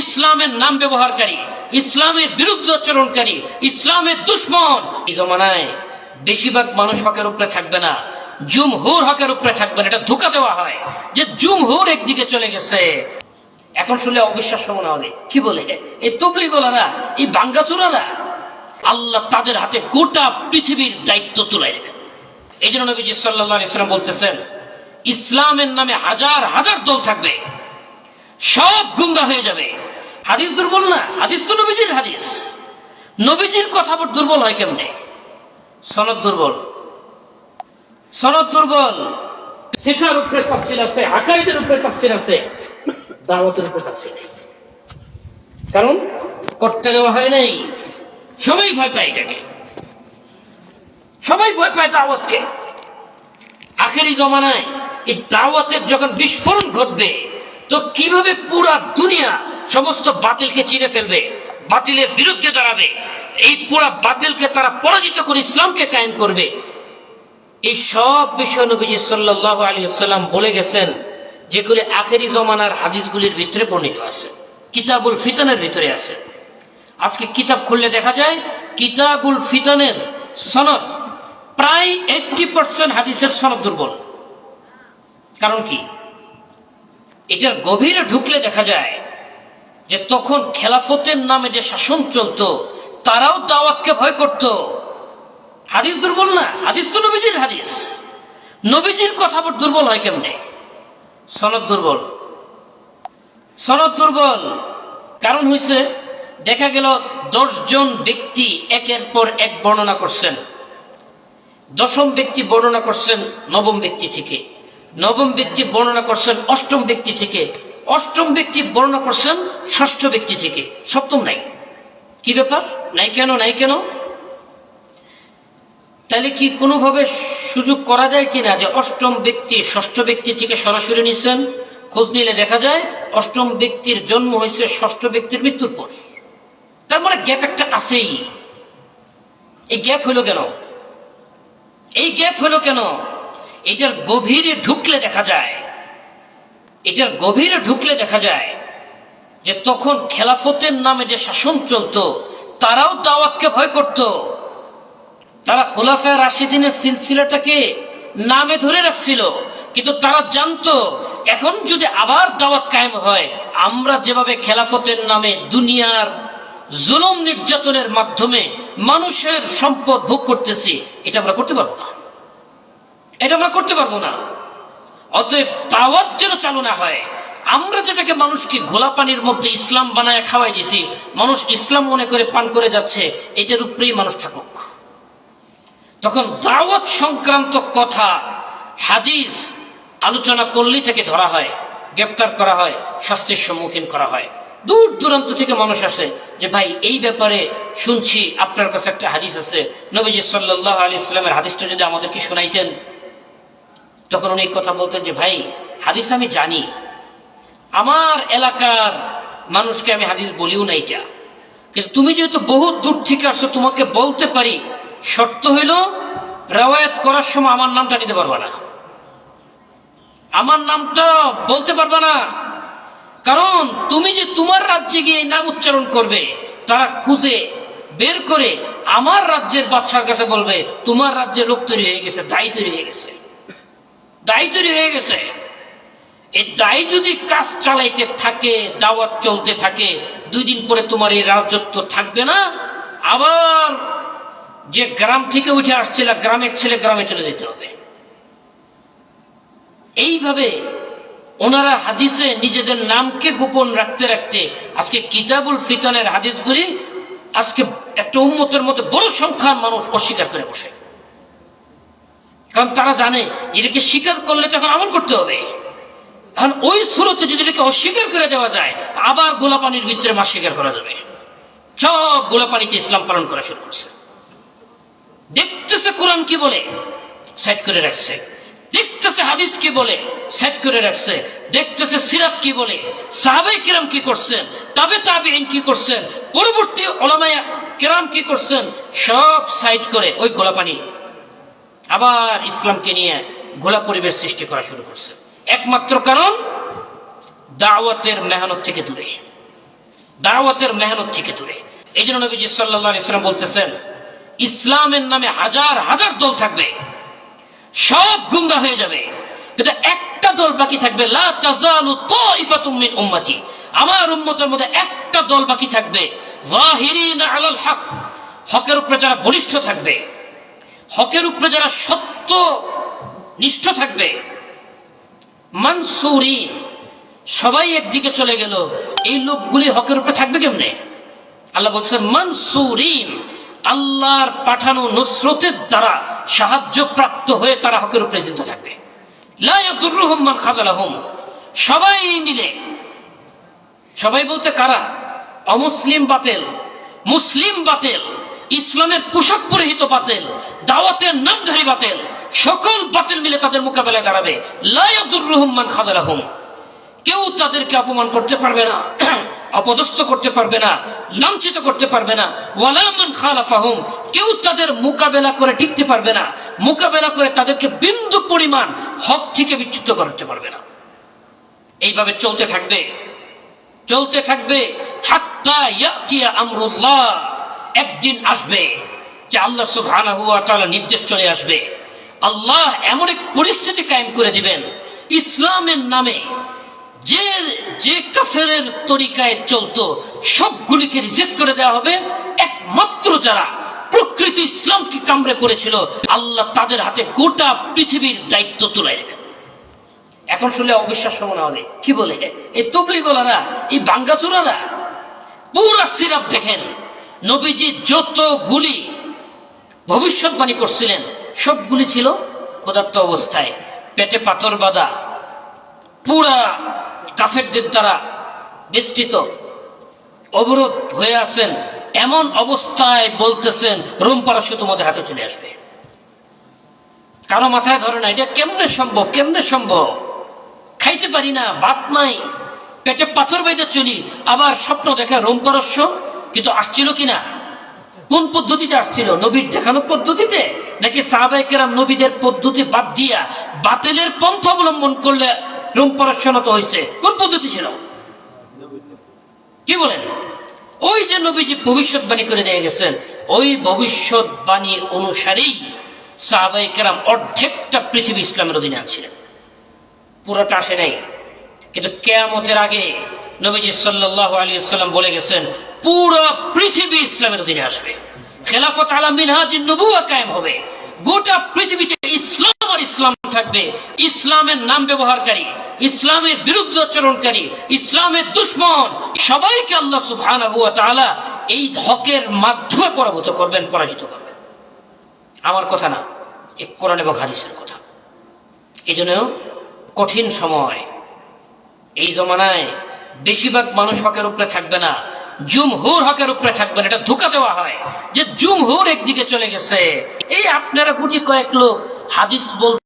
ইসলামের নাম ব্যবহারকারী, ইসলামের বিরুদ্ধে আচরণকারী, ইসলামের দুশ্মন। এই জমানায় বেশিরভাগ মানুষ হকের উপরে থাকবে না, জুমহুর হকের উপরে থাকবে না, এটা ধোকা দেওয়া হয় যে জুমহুর একদিকে চলে গেছে। এখন শুনলে অবিশ্বাস মনে হবে, কি বলে? এই তবলিগোলারা, এই বাঙ্গাচুরারা, আল্লাহ তাদের হাতে গোটা পৃথিবীর দায়িত্ব তুলে দেবেন এই জন্য নবীজি সাল্লাহ ইসলাম বলতেছেন, ইসলামের নামে হাজার হাজার দল থাকবে। সব গুমরা হয়ে যাবে। হাদিস দুর্বল না? হাদিস তো নবীজির হাদিস। নবীজির কথা দুর্বল হয় কেমনে? সনদ দুর্বল। সনদ দুর্বল। শেখার উপরে তাফসিল আছে, আকাইদের উপরে তাফসিল আছে, দাওয়াতের উপরে তাফসিল কারণ করতে দেওয়া হয় নাই। সবাই ভয় পায় এটাকে। সবাই ভয় পায় দাওয়াতকে। আখেরি জমানায় এই দাওয়াতের যখন বিস্ফোরণ ঘটবে তো কীভাবে পুরা দুনিয়া সমস্ত বাতিলকে চিরে ফেলবে, বাতিলের বিরুদ্ধে দাঁড়াবে? এই পুরা বাতিলকে তারা পরাজিত করে ইসলামকে কায়েম করবে। এই সব বিষয় নবীজি সাল্লাহ আলী সাল্লাম বলে গেছেন, যেগুলি আখেরি জমানার হাদিসগুলির ভিতরে বর্ণিত আছে, কিতাবুল ফিতনের ভিতরে আছে। আজকে কিতাব খুললে দেখা যায়, কিতাবুল ফিতনের সনদ প্রায় এইটটি পার্সেন্ট হাদিসের সনদ দুর্বল। কারণ কি? এটার গভীরে ঢুকলে দেখা যায় যে তখন খেলাফতের নামে যে শাসন চলতো, তারাও দাওয়াতকে ভয় করত। হাদিস দুর্বল না? হাদিস তো নবীজির হাদিস। নবীজির কথা দুর্বল হয় কেমনে? সনদ দুর্বল। সনদ দুর্বল। কারণ হয়েছে দেখা গেল জন ব্যক্তি একের পর এক বর্ণনা করছেন। দশম ব্যক্তি বর্ণনা করছেন নবম ব্যক্তি থেকে। নবম ব্যক্তি বর্ণনা করছেন অষ্টম ব্যক্তি থেকে। অষ্টম ব্যক্তি বর্ণনা করছেন ষষ্ঠ ব্যক্তি থেকে। সপ্তম নাই। কি ব্যাপার? নাই কেন? নাই কেন? তাহলে কি কোনোভাবে সুযোগ করা যায় কিনা যে অষ্টম ব্যক্তি ষষ্ঠ ব্যক্তি থেকে সরাসরি নিচ্ছেন খোঁজ নিলে দেখা যায় অষ্টম ব্যক্তির জন্ম হয়েছে ষষ্ঠ ব্যক্তির মৃত্যুর পর। তার মানে গ্যাপ একটা আছেই। এই গ্যাপ হলো কেন? এই গ্যাপ হলো কেন? এটার গভীরে ঢুকলে দেখা যায়। এটার গভীরে ঢুকলে দেখা যায় যে তখন খেলাফতের নামে যে শাসন চলতো, তারাও দাওয়াতকে ভয় করত। তারা খোলাফা রাশিদিনের সিলসিলাটাকে নামে ধরে রাখছিল, কিন্তু তারা জানতো, এখন যদি আবার দাওয়াত কায়েম হয়, আমরা যেভাবে খেলাফতের নামে দুনিয়ার জুলুম নির্যাতনের মাধ্যমে মানুষের সম্পদ ভোগ করতেছি, এটা আমরা করতে পারব না। এটা আমরা করতে পারব না। অতএব দাওয়াত যেন চালু না হয়। আমরা যেটাকে মানুষকে ঘোলা পানির মধ্যে ইসলাম বানায় খাওয়াই দিছি, মানুষ ইসলাম মনে করে পান করে যাচ্ছে এটার উপরেই মানুষ থাকুক। তখন দাওয়াত সংক্রান্ত কথা, হাদিস আলোচনা করলেই থেকে ধরা হয়, গ্রেপ্তার করা হয়, শাস্তির সম্মুখীন করা হয়। দূর দূরান্ত থেকে মানুষ আসে যে, ভাই, এই ব্যাপারে শুনছি, আপনার কাছে একটা হাদিস আছে। নবীজি সাল্লাহ আলি ইসলামের হাদিসটা যদি আমাদেরকে শোনাইতেন। তখন উনি কথা বলতেন যে, ভাই, হাদিস আমি জানি। আমার এলাকার মানুষকে আমি হাদিস বলিও নাই এটা কিন্তু তুমি যেহেতু বহু দূর থেকে আসছো, তোমাকে বলতে পারি, শর্ত হইল রেওয়ায়ত করার সময় আমার নামটা নিতে পারবা না। আমার নামটা বলতে পারবা না। কারণ তুমি যে তোমার রাজ্যে গিয়ে নাম উচ্চারণ করবে, তারা খুঁজে বের করে আমার রাজ্যের বাদশার কাছে বলবে, তোমার রাজ্যে লোক তৈরি হয়ে গেছে, দায়ী তৈরি হয়ে গেছে। দায়ী তৈরি হয়ে গেছে। এই দায়ী যদি কাজ চালাইতে থাকে, দাওয়াত চলতে থাকে, দুই দিন পরে তোমার এই রাজত্ব থাকবে না, আবার যে গ্রাম থেকে উঠে আসছিল, গ্রামের ছেলে গ্রামে চলে যেতে হবে। এইভাবে ওনারা হাদিসে নিজেদের নামকে গোপন রাখতে রাখতে আজকে কিতাবুল ফিতনের হাদিসগুলি আজকে একটা উন্মতের মধ্যে বড় সংখ্যার মানুষ অস্বীকার করে বসে। কারণ তারা জানে এটাকে স্বীকার করলে তখন আমল করতে হবে। এখন ওই স্রোতে যদি এটাকে অস্বীকার করে দেওয়া যায়, আবার গোলাপানির ভিতরে মাস স্বীকার করা যাবে। সব গোলাপানিতে ইসলাম পালন করা শুরু করছে। দেখতেছে কোরআন কি বলে? সেট করে রাখছে। দেখতেছে হাদিস কি বলে? সেট করে রাখছে। দেখতেছে সিরাত কি বলে? সাহাবাই কিরাম কি করছেন? তবে তাবিন কি করছেন? পরবর্তী ওলামায়া কিরাম কি করছেন? সব সাইড করে ওই গোলাপানি আবার ইসলামকে নিয়ে ঘোলা পরিবেশ সৃষ্টি করা শুরু করছে। একমাত্র কারণ দাওয়াতের মেহনত থেকে দূরে। দাওয়াতের মেহনত থেকে দূরে। এই জন্য নবীজি সাল্লাহ ইসলাম বলতেছেন, ইসলামের নামে হাজার হাজার দল থাকবে, সব গুমরা হয়ে যাবে। কিন্তু একটা দল বাকি থাকবে আমার উম্মতের মধ্যে একটা দল বাকি থাকবে হকের উপরে যারা বলিষ্ঠ থাকবে হকের উপরে যারা সত্য নিষ্ঠ থাকবে, মানসুরিন, সবাই একদিকে চলে গেল। এই লোকগুলি হকের উপরে থাকবে কেমনে? আল্লাহ বলছেন, মানসুরিন, আল্লাহর পাঠানো নুসরতের দ্বারা সাহায্য প্রাপ্ত হয়ে তারা হকের উপরে জিন্দা থাকবে। লা ইয়াদুররুহুম মান সবাই মিলে, সবাই বলতে কারা? অমুসলিম বাতেল, মুসলিম বাতেল ইসলামের পোশাক পরিহিত বাতেল, দাওয়াতের নামধারী বাতেল, সকল বাতিল মিলে তাদের মোকাবেলায় দাঁড়াবে। লায়াদুর রহমান খাদালাহুম। কেউ তাদেরকে অপমান করতে পারবে না, অপদস্থ করতে পারবে না, লাঞ্ছিত করতে পারবে না। ওয়ালামান খালাফাহুম। কেউ তাদের মোকাবেলা করে টিকতে পারবে না, মোকাবেলা করে তাদেরকে বিন্দু পরিমাণ হক থেকে বিচ্যুত করতে পারবে না। এইভাবে চলতে থাকবে চলতে থাকবে। হাত্তা ইয়াতিয়া আমরুল্লাহ। একদিন আসবে যে আল্লাহ সুবহানাহু ওয়া নির্দেশ চলে আসবে। আল্লাহ এমন এক পরিস্থিতি কায়েম করে দিবেন, ইসলামের নামে যে যে কাফেরের তরিকায় চলতো, সবগুলিকে রিজেক্ট করে দেওয়া হবে। একমাত্র যারা প্রকৃত ইসলামকে কামড়ে পড়েছিল, আল্লাহ তাদের হাতে গোটা পৃথিবীর দায়িত্ব তুলে দেবেন। এখন শুনলে অবিশ্বাস্য মনে হবে, কি বলে? এই তবলিগলারা, এই বাঙ্গাচোরারা, পুরা সিরাপ দেখেন নবীজি যতগুলি ভবিষ্যৎবাণী করছিলেন, সবগুলি ছিল ক্ষুধার্ত অবস্থায়। পেটে পাথর বাঁধা, পুরা কাফেরদের দ্বারা বেষ্টিত, অবরোধ হয়ে আছেন, এমন অবস্থায় বলতেছেন, রোম পারস্য তোমাদের হাতে চলে আসবে। কারও মাথায় ধরে না, এটা কেমনে সম্ভব কেমনে সম্ভব? খাইতে পারি না ভাত নাই, পেটে পাথর বাইতে চলি, আবার স্বপ্ন দেখে রোম পারস্য কিন্তু আসছিল কিনা? কোন পদ্ধতিতে আসছিল? নবীর দেখানো পদ্ধতিতে? নাকি সাহাবাই নবীদের পদ্ধতি বাদ দিয়া বাতিলের পন্থ অবলম্বন করলে রোম পারস্য নত হয়েছে? কোন পদ্ধতি ছিল? কি বলেন? ওই যে নবীজি ভবিষ্যৎবাণী করে দিয়ে গেছেন, ওই ভবিষ্যৎবাণীর অনুসারেই সাহাবাই কেরাম অর্ধেকটা পৃথিবী ইসলামের অধীনে আছিলেন পুরোটা আসে নাই। কিন্তু কেয়ামতের আগে নবীজি সাল্লাহ আলী সাল্লাম বলে গেছেন, পুরো পৃথিবী ইসলামের অধীনে আসবে। খেলাফত আলা মিনহাজিন নবুয়া কায়েম হবে। গোটা পৃথিবীতে ইসলাম আর ইসলাম থাকবে। ইসলামের নাম ব্যবহারকারী, ইসলামের বিরুদ্ধে আচরণকারী, ইসলামের দুশ্মন, সবাইকে আল্লাহ সুবহানাহু এই হকের মাধ্যমে পরাভূত করবেন, পরাজিত করবেন। আমার কথা না, এ কোরআন এবং হাদিসের কথা। এই জন্য কঠিন সময়। এই জমানায় বেশিরভাগ মানুষ হকের উপরে থাকবে না। জুমহুর হকের উপরে থাকবে না। এটা ধোকা দেওয়া হয় যে জুমহুর একদিকে চলে গেছে। এই আপনারা গুটি কয়েক লোক হাদিস বল